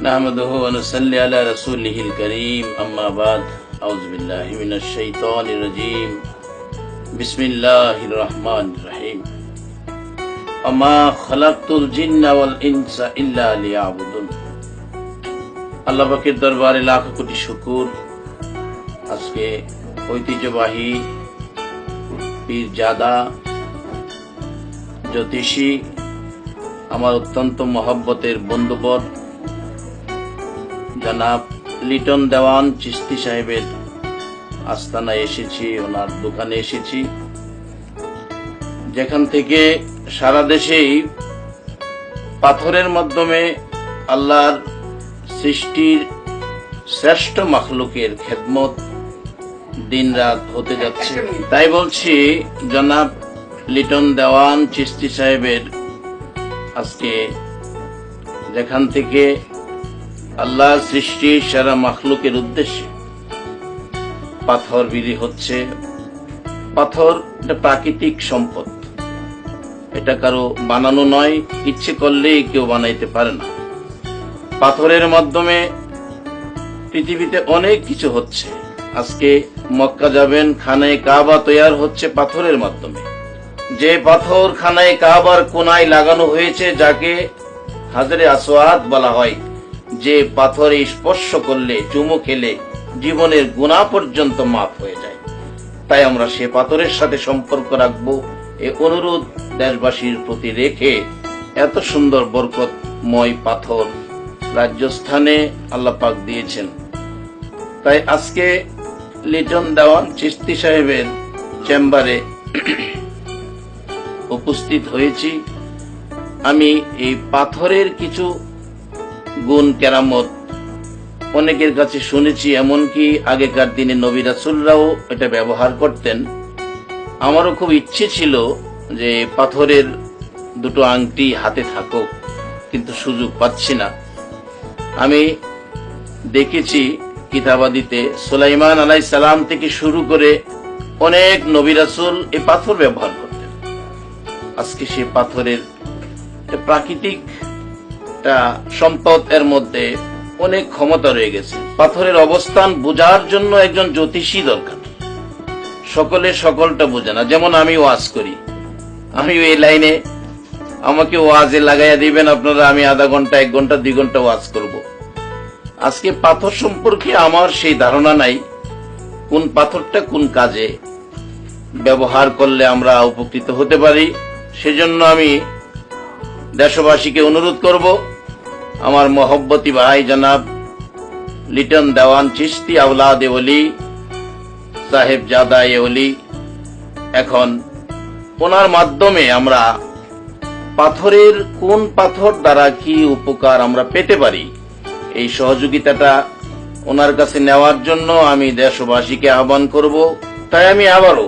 نحمده ونصلي على رسوله الكريم أما بعد أعوذ بالله من الشيطان الرجيم بسم الله الرحمن الرحيم وما خلقت الجن والإنس إلا ليعبدون আল্লাহ পাকের দরবারে লাখ কোটি শুকুর আজকে ঐতিহ্যবাহী পীর জাদা জ্যোতিষী আমার অত্যন্ত মহব্বতের বন্ধুবর জনাব লিটন দেওয়ান চিস্তি সাহেবের আস্তানায় এসেছি, ওনার দোকানে এসেছি। যেখান থেকে সারা দেশেই পাথরের মাধ্যমে আল্লাহর সৃষ্টির শ্রেষ্ঠ মাখলুকের খেদমত দিন রাত হতে যাচ্ছে। তাই বলছি, জনাব লিটন দেওয়ান চিস্তি সাহেবের আজকে যেখান থেকে আল্লাহ সৃষ্টির সারা মাখলুকের উদ্দেশ্যে। পাথর বিধি হচ্ছে। পাথর একটা প্রাকৃতিক সম্পদ। এটা কারও বানানো নয়, ইচ্ছে করলেই কেউ বানাইতে পারে না। পাথরের মাধ্যমে পৃথিবীতে অনেক কিছু হচ্ছে। আজকে মক্কা যাবেন, খানায় কাবা তৈয়ার হচ্ছে পাথরের মাধ্যমে। যে পাথর খানায় কাবার কোনায় লাগানো হয়েছে, যাকে হাজারে আসোয়াদ বলা হয়। যে পাথরে স্পর্শ করলে চুমু খেলে জীবনের গুণা পর্যন্ত মাফ হয়ে যায়। তাই আমরা সে পাথরের সাথে সম্পর্ক রাখব। এ অনুরোধ দেশবাসীর প্রতি রেখে এত সুন্দর বরকতময় পাথর রাজ্যস্থানে আল্লাহ পাক দিয়েছেন। তাই আজকে লিটন দেওয়ান চিস্তি সাহেবের চেম্বারে উপস্থিত হয়েছি। আমি এই পাথরের কিছু গুণ কেরামত। অনেকের কাছে শুনেছি এমনকি আগেকার দিনে নবী রাসুলরাও এটা ব্যবহার করতেন। আমারও খুব ইচ্ছে ছিল যে পাথরের দুটো আংটি হাতে থাকুক, কিন্তু সুযোগ পাচ্ছি না। আমি দেখেছি কিতাবাদিতে সুলাইমান আলাই সালাম থেকে শুরু করে অনেক নবী রাসুল এই পাথর ব্যবহার করতেন। আজকে সে পাথরের প্রাকৃতিক একটা সম্পদ এর মধ্যে অনেক ক্ষমতা রয়ে গেছে। পাথরের অবস্থান বোঝার জন্য একজন জ্যোতিষী দরকার। সকলে সকলটা বোঝে না। যেমন আমি ওয়াজ করি। আমি এই লাইনে আমাকে ওয়াজে লাগাইয়া দিবেন আপনারা, আমি আধা ঘণ্টা, এক ঘণ্টা, দুই ঘণ্টা ওয়াজ করব। আজকে পাথর সম্পর্কে আমার সেই ধারণা নাই, কোন পাথরটা কোন কাজে ব্যবহার করলে আমরা উপকৃত হতে পারি। সেজন্য আমি দেশবাসীকে অনুরোধ করব আমার মহব্বতী ভাই জনাব লিটন দেওয়ান চিস্তি আউলাদে অলি সাহেব জাদা এ অলি এখন ওনার মাধ্যমে আমরা পাথরের কোন পাথর দ্বারা কি উপকার আমরা পেতে পারি এই সহযোগিতাটা ওনার কাছে নেওয়ার জন্য আমি দেশবাসীকে আহ্বান করব। তাই আমি আবারও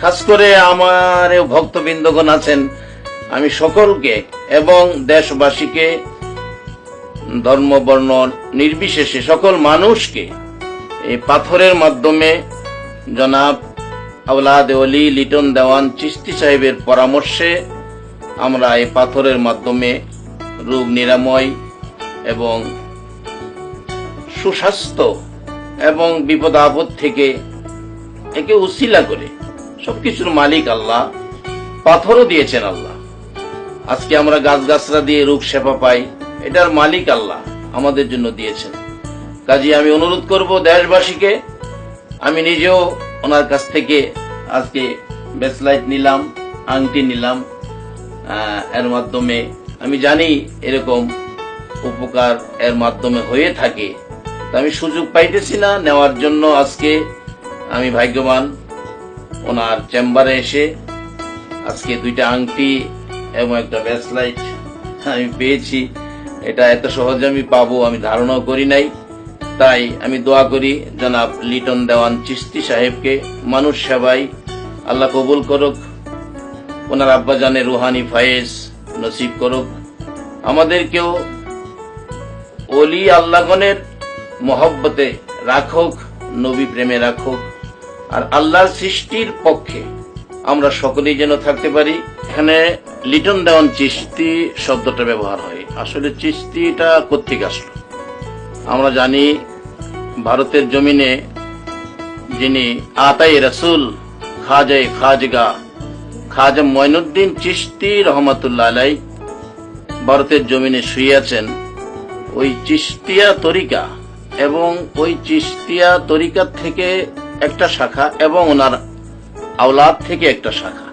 খাস করে আমার ভক্তবৃন্দগণ আছেন আমি সকলকে এবং দেশবাসীকে ধর্ম, বর্ণ নির্বিশেষে সকল মানুষকে এই পাথরের মাধ্যমে জনাব আউলাদ লিটন দেওয়ান চিস্তি সাহেবের পরামর্শে আমরা এই পাথরের মাধ্যমে রোগ নিরাময় এবং সুস্বাস্থ্য এবং বিপদ আপদ থেকে একে উসিলা করে সবকিছুর মালিক আল্লাহ, পাথরও দিয়েছেন আল্লাহ। আজকে আমরা গাছগাছরা দিয়ে রোগ সেবা পাই। এটার মালিক আল্লাহ আমাদের জন্য দিয়েছেন। কাজে আমি অনুরোধ করব দেশবাসীকে, আমি নিজেও ওনার কাছ থেকে আজকে বেসলাইট নিলাম, আংটি নিলাম এর মাধ্যমে আমি জানি এরকম উপকার এর মাধ্যমে হয়ে থাকে। তা আমি সুযোগ পাইতেছি না, নেওয়ার জন্য আজকে আমি ভাগ্যবান ওনার চেম্বারে এসে আজকে দুইটা আংটি এবং একটা ব্যাসলাইট আমি পেয়েছি। এটা এত সহজে আমি পাবো, আমি ধারণাও করি নাই। তাই আমি দোয়া করি, জনাব লিটন দেওয়ান চিস্তি সাহেবকে, মানুষ সেবায় আল্লাহ কবুল করুক, ওনার আব্বাজানের রুহানি ফায়েজ নসিব করুক। আমাদেরকেও অলি আল্লাহগণের মহব্বতে রাখুক, নবী প্রেমে রাখুক। আর আল্লাহর সৃষ্টির পক্ষে আমরা সকলেই যেন থাকতে পারি। এখানে লিটন দেওয়ান চিস্তি শব্দটা ব্যবহার হয়। আসলে চিস্তিটা কোথেকে আসলো? আমরা জানি ভারতের জমিনে যিনি আতাই রসুল খাজাই খাজগা, খাজা মঈনুদ্দিন চিশতি রহমতুল্লাহ আলাই ভারতের জমিনে শুয়েছেন ওই চিস্তিয়া তরিকা এবং ওই চিস্তিয়া তরিকা থেকে একটা শাখা এবং ওনার আওলাদ থেকে একটা শাখা।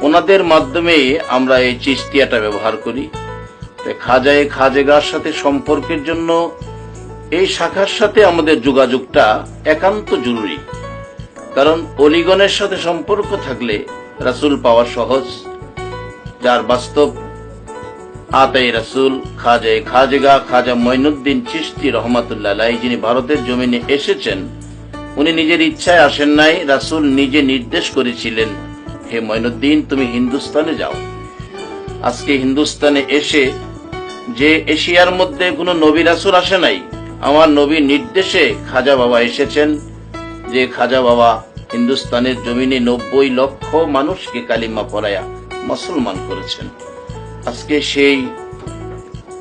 ওনাদের মাধ্যমে আমরা এই চিস্তিয়াটা ব্যবহার করি। খাজায়ে খাজেগার সাথে সম্পর্কের জন্য এই শাখার সাথে আমাদের যোগাযোগটা একান্ত জরুরি। কারণ অলিগণের সাথে সম্পর্ক থাকলে রাসূল পাওয়া সহজ। যার বাস্তব, আতাই রাসূল, খাজায়ে খাজেগা, খাজা মঈনুদ্দিন চিশতি রহমাতুল্লাহ যিনি ভারতের জমিনে এসেছেন, উনি নিজের ইচ্ছায় আসেন নাই, রাসূল নিজে নির্দেশ করেছিলেন, হে মঈনুদ্দিন, তুমি হিন্দুস্তানে যাও। আজকে হিন্দুস্তানে এসে যে এশিয়ার মধ্যে কোনো নবী রাসুল আসে নাই, আমার নবী নির্দেশে খাজা বাবা এসেছেন, যে খাজা বাবা হিন্দুস্তানের জমিনে নব্বই লক্ষ মানুষকে কালিমা পড়ায়া মুসলমান করেছেন। আজকে সেই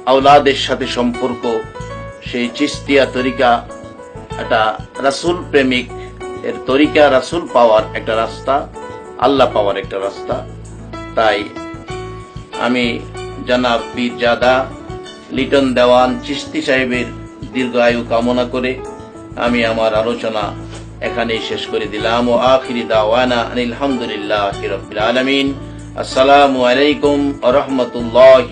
আওলাদের সাথে সম্পর্ক, সেই চিস্তিয়া তরিকা, একটা রাসূল প্রেমিক, এর তরিকা রাসূল পাওয়ার একটা রাস্তা, আল্লাহ পাওয়ার একটা রাস্তা। তাই আমি জানাব পীরজাদা লিটন দেওয়ান চিস্তি সাহেবের দীর্ঘ আয়ু কামনা করে আমি আমার আলোচনা এখানেই শেষ করে দিলাম। ও আখিরি দাওয়ানা আলহামদুলিল্লাহ রবিল আলমিন। আসসালামু আলাইকুম রহমতুল্লাহ